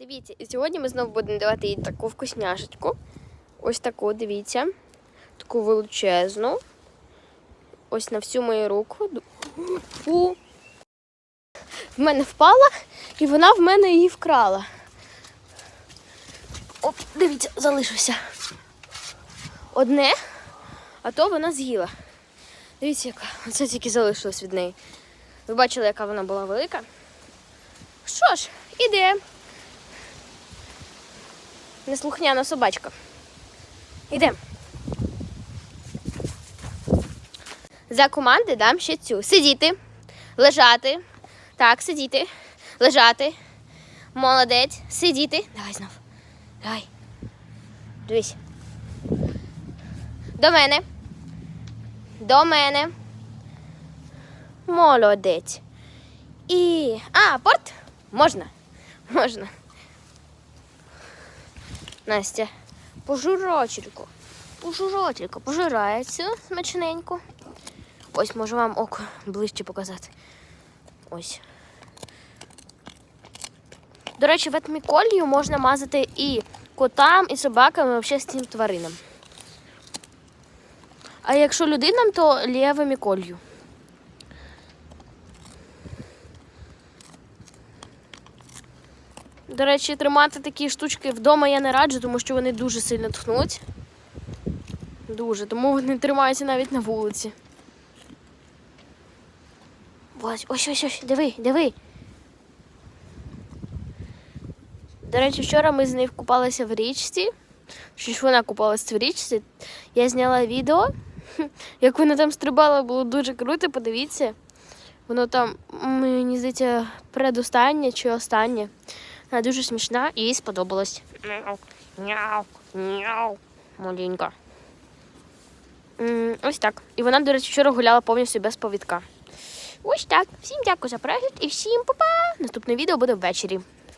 Дивіться, сьогодні ми знову будемо давати їй таку вкусняшечку. Ось таку, дивіться. Таку величезну. Ось на всю мою руку. Фу. В мене впала, і вона в мене її вкрала. Оп, дивіться, залишився. Одне, а то вона з'їла. Дивіться, яка. Оце тільки залишилось від неї. Ви бачили, яка вона була велика. Що ж, іде. Неслухняна собачка. Ідемо. За команди дам ще цю. Сидіти, лежати. Так, сидіти, лежати. Молодець. Сидіти. Давай знов. Давай. Дивись. До мене. До мене. Молодець. І. А, порт? Можна. Можна. Настя. Пожирачельку. Пожирателька. Пожирається смачненько. Ось можу вам око ближче показати. Ось. До речі, ветміколію можна мазати і котам, і собакам, і взагалі всім тваринам. А якщо людинам, то лєвоміколью. До речі, тримати такі штучки вдома я не раджу, тому що вони дуже сильно тхнуть. Дуже, тому вони тримаються навіть на вулиці. Ось, ось, ось, ось, диви, диви. До речі, вчора ми з нею купалися в річці. Що ж вона купалася в річці. Я зняла відео, як вона там стрибала, було дуже круто, подивіться. Воно там, мені здається, предостаннє чи останнє. Вона дуже смішна і їй сподобалось. Мяу, мяу, мяу. Маленька. Ось так. І вона, до речі, вчора гуляла повністю без повідка. Ось так. Всім дякую за перегляд і всім па-па! Наступне відео буде ввечері.